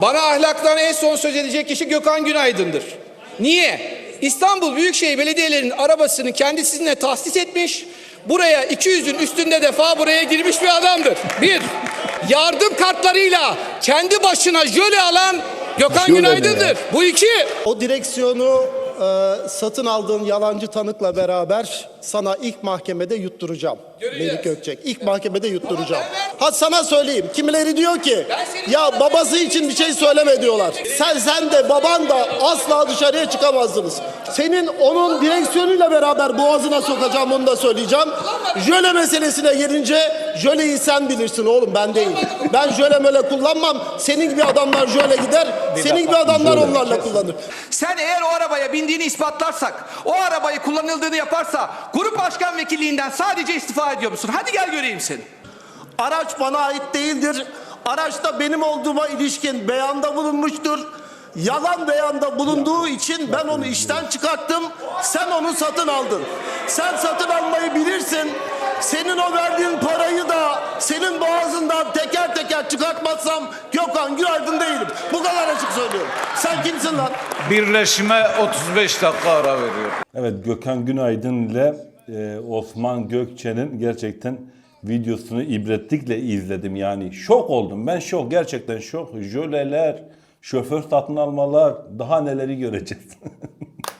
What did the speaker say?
Bana ahlaktan en son söz edecek kişi Gökhan Günaydın'dır. Niye? İstanbul Büyükşehir Belediyelerinin arabasını kendisine tahsis etmiş. Buraya 200'ün üstünde defa buraya girmiş bir adamdır. Bir, yardım kartlarıyla kendi başına jöle alan Gökhan Günaydın'dır. Bu iki. O direksiyonu e, satın aldığın yalancı tanıkla beraber sana ilk mahkemede yutturacağım. Göreceğiz. Melik Gökçek. İlk mahkemede yutturacağım. Ha sana söyleyeyim. Kimileri diyor ki ya babası için bir şey söyleme diyorlar. Sen sen de baban da asla dışarıya çıkamazsınız. Senin onun direksiyonuyla beraber boğazına sokacağım onu da söyleyeceğim. Jöle meselesine gelince jöleyi sen bilirsin oğlum ben değil. Ben jöle möle kullanmam. Senin gibi adamlar jöle gider. Senin gibi adamlar onlarla kullanır. Sen eğer o arabaya bindiğini ispatlarsak, o arabayı kullanıldığını yaparsa grup başkan vekilliğinden sadece istifa ediyor musun? Hadi gel göreyim seni. Araç bana ait değildir. Araçta benim olduğuma ilişkin beyanda bulunmuştur. Yalan beyanda bulunduğu için ben onu işten çıkarttım. Sen onu satın aldın. Sen satın almayı bilirsin. Senin o verdiğin parayı da senin boğazından teker çıkartmazsam Gökhan Günaydın değilim. Bu kadar açık söylüyorum. Sen kimsin lan? Birleşime 35 dakika ara veriyor. Evet Gökhan Günaydın ile e, Osman Gökçe'nin gerçekten videosunu ibretlikle izledim. Yani şok oldum. Ben şok. Gerçekten şok. Jöleler, şoför satın almalar daha neleri göreceğiz.